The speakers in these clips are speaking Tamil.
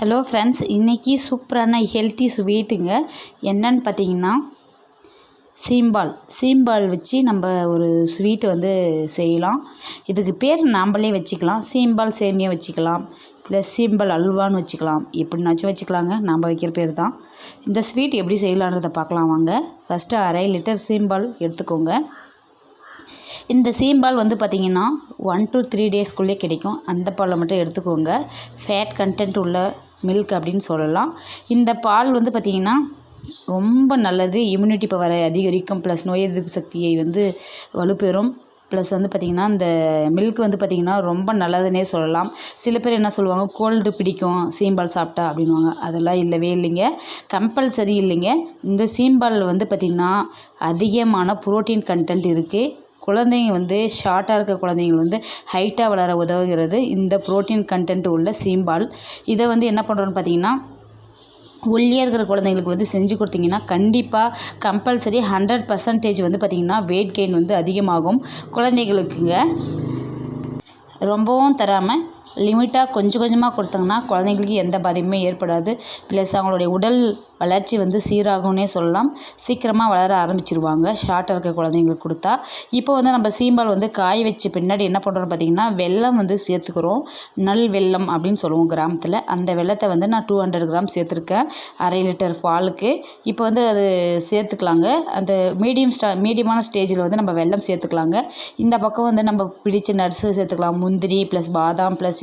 ஹலோ ஃப்ரெண்ட்ஸ் இன்றைக்கி சூப்பரான ஹெல்த்தி ஸ்வீட்டுங்க என்னன்னு பார்த்தீங்கன்னா சீம்பால். சீம்பால் வச்சு நம்ம ஒரு ஸ்வீட்டு வந்து செய்யலாம். இதுக்கு பேர் நாம்பளே வச்சுக்கலாம். சீம்பால் சேமியா வச்சுக்கலாம். இல்லை சீம்பால் அல்வான்னு வச்சுக்கலாம். எப்படினாச்சும் வச்சுக்கலாங்க. நாம் வைக்கிற பேர் தான். இந்த ஸ்வீட் எப்படி செய்யலான்றதை பார்க்கலாம் வாங்க. ஃபஸ்ட்டு அரை லிட்டர் சீம்பால் எடுத்துக்கோங்க. இந்த சீம்பால் வந்து பார்த்திங்கன்னா ஒன் டு த்ரீ டேஸ்க்குள்ளே கிடைக்கும். அந்த பாலை மட்டும் எடுத்துக்கோங்க. ஃபேட் கண்டென்ட் உள்ள மில்க் அப்படின்னு சொல்லலாம். இந்த பால் வந்து பார்த்திங்கன்னா ரொம்ப நல்லது. இம்யூனிட்டி பவரை அதிகரிக்கும். ப்ளஸ் நோய் எதிர்ப்பு சக்தியை வந்து வலுப்பெறும். ப்ளஸ் வந்து பார்த்திங்கன்னா இந்த மில்க் வந்து பார்த்திங்கன்னா ரொம்ப நல்லதுன்னே சொல்லலாம். சில பேர் என்ன சொல்லுவாங்க? கோல்டு பிடிக்கும். சீம்பால் சாப்பிட்டா அப்படின்வாங்க அதெல்லாம் இல்லவே இல்லைங்க. கம்பல்சரி இல்லைங்க. இந்த சீம்பால் வந்து பார்த்திங்கன்னா அதிகமான புரோட்டீன் கண்டென்ட் இருக்குது குழந்தைங்க வந்து ஷார்ட்டாக இருக்க குழந்தைங்கள் வந்து ஹைட்டாக வளர உதவுகிறது. இந்த புரோட்டீன் கண்டென்ட் உள்ள சீம்பால் இதை வந்து என்ன பண்ணுறோன்னு பார்த்தீங்கன்னா ஒல்லியாக இருக்கிற குழந்தைங்களுக்கு வந்து செஞ்சு கொடுத்தீங்கன்னா கண்டிப்பாக கம்பல்சரி ஹண்ட்ரட் பர்சன்டேஜ் வந்து பார்த்திங்கன்னா வெயிட் கெயின் வந்து அதிகமாகும். குழந்தைகளுக்குங்க ரொம்பவும் தராமல் லிமிட்டாக கொஞ்சம் கொஞ்சமாக கொடுத்தாங்கன்னா குழந்தைங்களுக்கு எந்த பாதிப்புமே ஏற்படாது. ப்ளஸ் அவங்களுடைய உடல் வளர்ச்சி வந்து சீராகும்னே சொல்லலாம். சீக்கிரமாக வளர ஆரம்பிச்சிருவாங்க. ஷார்ட்டாக இருக்க குழந்தைங்களுக்கு கொடுத்தா. இப்போ வந்து நம்ம சீம்பால் வந்து காய வச்ச பின்னாடி என்ன பண்ணுறோம்னு பார்த்திங்கன்னா வெல்லம் வந்து சேர்த்துக்கிறோம். நல் வெல்லம் அப்படின்னு சொல்லுவோம் கிராமத்தில். அந்த வெள்ளத்தை வந்து நான் டூ ஹண்ட்ரட் கிராம் சேர்த்துருக்கேன். அரை லிட்டர் பாலுக்கு. இப்போ வந்து அது சேர்த்துக்கலாங்க. அந்த மீடியம் ஸ்டா மீடியமான ஸ்டேஜில் வந்து நம்ம வெல்லம் சேர்த்துக்கலாங்க. இந்த பக்கம் வந்து நம்ம பிடிச்ச நட்ஸு சேர்த்துக்கலாம். முந்திரி ப்ளஸ் பாதாம் ப்ளஸ்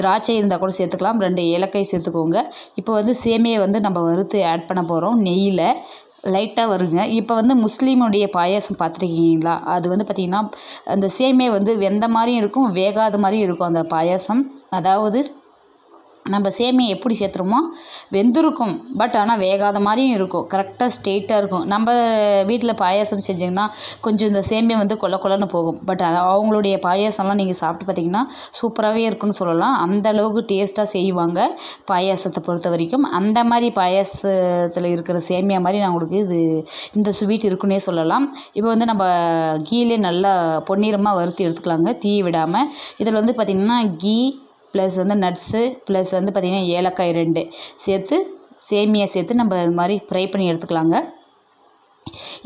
திராட்சை இருந்தால் கூட சேர்த்துக்கலாம். ரெண்டு ஏலக்காய் சேர்த்துக்கோங்க. இப்போ வந்து சேமியை வந்து நம்ம வறுத்து ஆட் பண்ண போகிறோம் நெய்யில். லைட்டாக வருங்க. இப்போ வந்து முஸ்லீமுடைய பாயாசம் பார்த்துருக்கீங்களா? அது வந்து பார்த்திங்கன்னா அந்த சேமியா வந்து வெந்த மாதிரியும் இருக்கும் வேகாத மாதிரியும் இருக்கும் அந்த பாயாசம். அதாவது நம்ம சேமியா எப்படி சேர்த்துறோமோ வெந்திருக்கும் பட் ஆனால் வேகாத மாதிரியும் இருக்கும். கரெக்டாக ஸ்ட்ரெயிட்டாக இருக்கும். நம்ம வீட்டில் பாயாசம் செஞ்சிங்கன்னா கொஞ்சம் இந்த சேமியா வந்து கொல கொலன்னு போகும். பட் அவங்களுடைய பாயாசம்லாம் நீங்கள் சாப்பிட்டு பார்த்தீங்கன்னா சூப்பராகவே இருக்குன்னு சொல்லலாம். அந்த அளவுக்கு டேஸ்ட்டாக செய்வாங்க பாயாசத்தை பொறுத்த வரைக்கும். அந்த மாதிரி பாயாசத்தில் இருக்கிற சேமியா மாதிரி நான் உங்களுக்கு இது இந்த ஸ்வீட் இருக்குன்னே சொல்லலாம். இப்போ வந்து நம்ம கீழே நல்லா பொன்னிறமாக வறுத்து எடுத்துக்கலாங்க. தீ விடாமல் இதில் வந்து பார்த்திங்கன்னா கீ ப்ளஸ் வந்து நட்ஸு ப்ளஸ் வந்து பார்த்திங்கன்னா ஏலக்காய் ரெண்டு. சேர்த்து சேமியா சேர்த்து நம்ம இது மாதிரி ஃப்ரை பண்ணி எடுத்துக்கலாங்க.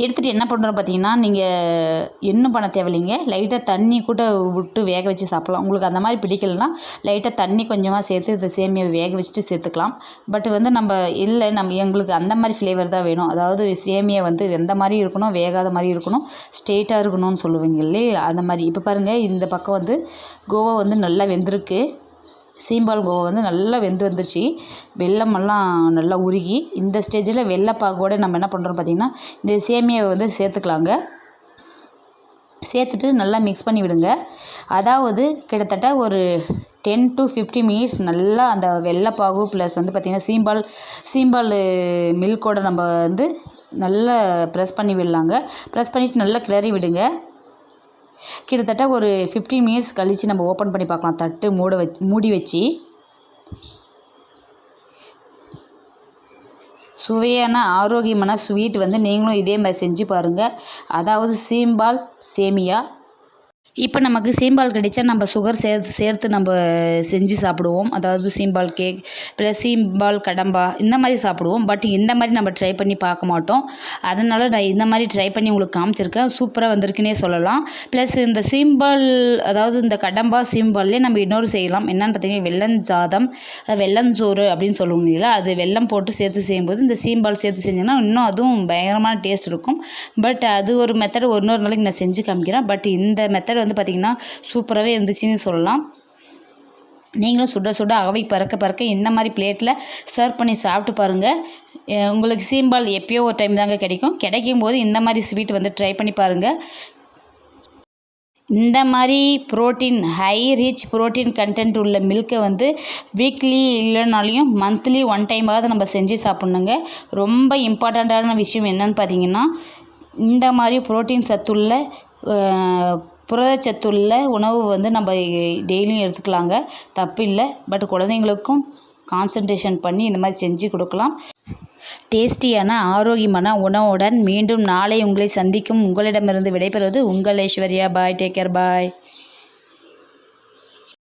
எடுத்துகிட்டு என்ன பண்ணுறோம் பார்த்தீங்கன்னா நீங்கள் இன்னும் பண்ண தேவையில்லைங்க. லைட்டாக தண்ணி கூட விட்டு வேக வச்சு சாப்பிட்லாம். உங்களுக்கு அந்த மாதிரி பிடிக்கலனா லைட்டாக தண்ணி கொஞ்சமாக சேர்த்து இந்த சேமியாவை வேக வச்சுட்டு சேர்த்துக்கலாம். பட் வந்து நம்ம இல்லை நம்ம எங்களுக்கு அந்த மாதிரி ஃப்ளேவர் தான் வேணும். அதாவது சேமியா வந்து வெந்த மாதிரி இருக்கணும் வேகாத மாதிரி இருக்கணும் ஸ்ட்ரெயிட்டாக இருக்கணும்னு சொல்லுவீங்க இல்லையா? அந்த மாதிரி. இப்போ பாருங்கள் இந்த பக்கம் வந்து கோவா வந்து நல்லா வெந்திருக்கு. சீம்பால் கோவா வந்து நல்லா வெந்து வந்துருச்சு. வெள்ளமெல்லாம் நல்லா உருகி இந்த ஸ்டேஜில் வெள்ளைப்பாகோட நம்ம என்ன பண்ணுறோம் பார்த்திங்கன்னா இந்த சேமியாவை வந்து சேர்த்துக்கலாங்க. சேர்த்துட்டு நல்லா மிக்ஸ் பண்ணி விடுங்க. அதாவது கிட்டத்தட்ட ஒரு டென் டு ஃபிஃப்டி மினிட்ஸ் நல்லா அந்த வெள்ளைப்பாகு ப்ளஸ் வந்து பார்த்திங்கன்னா சீம்பால் சீம்பால் மில்கோட நம்ம வந்து நல்லா ப்ரெஸ் பண்ணி விடலாங்க. ப்ரெஸ் பண்ணிவிட்டு நல்லா கிளறி விடுங்க. கிட்டத்தட்ட ஒரு ஃபிஃப்டீன் மினிட்ஸ் கழித்து நம்ம ஓப்பன் பண்ணி பார்க்கலாம். தட்டு மூட வச்சு மூடி வச்சு. சுவையான ஆரோக்கியமான ஸ்வீட் வந்து நீங்களும் இதே மாதிரி செஞ்சு பாருங்கள் அதாவது சீம்பால் சேமியா இப்போ நமக்கு சீம்பால் கிடைச்சா நம்ம சுகர் சேர்த்து சேர்த்து நம்ம செஞ்சு சாப்பிடுவோம். அதாவது சீம்பால் கேக் ப்ளஸ் சீம்பால் கடம்பா இந்த மாதிரி சாப்பிடுவோம். பட் இந்த மாதிரி நம்ம ட்ரை பண்ணி பார்க்க மாட்டோம். அதனால் நான் இந்த மாதிரி ட்ரை பண்ணி உங்களுக்கு காமிச்சிருக்கேன். சூப்பராக வந்திருக்குன்னே சொல்லலாம். ப்ளஸ் இந்த சீம்பால் அதாவது இந்த கடம்பா சீம்பால்லே நம்ம இன்னொரு செய்யலாம். என்னென்னு பார்த்தீங்கன்னா வெள்ளம் சாதம் வெள்ளஞ்சோறு அப்படின்னு சொல்லுவோம் இல்லைங்களா அது வெள்ளம் போட்டு சேர்த்து செய்யும்போது இந்த சீம்பால் சேர்த்து செஞ்சோன்னா இன்னும் அதுவும் பயங்கரமான டேஸ்ட் இருக்கும். பட் அது ஒரு மெத்தட் ஒரு இன்னொரு நாளைக்கு நான் செஞ்சு காமிக்கிறேன். பட் இந்த மெத்தட் வந்து பார்த்திங்கன்னா சூப்பராகவே இருந்துச்சுன்னு சொல்லலாம். நீங்களும் சுட சுட அவை பறக்க பறக்க இந்த மாதிரி பிளேட்டில் சர்வ் பண்ணி சாப்பிட்டு பாருங்கள் உங்களுக்கு சீம்பால் எப்பயோ ஒரு டைம் தாங்க கிடைக்கும். கிடைக்கும் போது இந்த மாதிரி ஸ்வீட் வந்து ட்ரை பண்ணி பாருங்கள் இந்த மாதிரி protein high rich protein content உள்ள மில்க்கை வந்து வீக்லி இல்லைனாலையும் மந்த்லி ஒன் டைமாவது நம்ம செஞ்சு சாப்பிட்ணுங்க. ரொம்ப இம்பார்ட்டண்ட்டான விஷயம் என்னன்னு பார்த்தீங்கன்னா இந்த மாதிரி ப்ரோட்டீன் சத்துள்ள புரதச்சத்துள்ள உணவு வந்து நம்ம டெய்லியும் எடுத்துக்கலாங்க. தப்பு இல்லை பட் குழந்தைங்களுக்கும் கான்சன்ட்ரேஷன் பண்ணி இந்த மாதிரி செஞ்சு கொடுக்கலாம். டேஸ்டியான ஆரோக்கியமான உணவுடன் மீண்டும் நாளை உங்களை சந்திக்கும். உங்களிடமிருந்து விடைபெறுவது உங்கள் Aishwarya bye. Take care. Bye.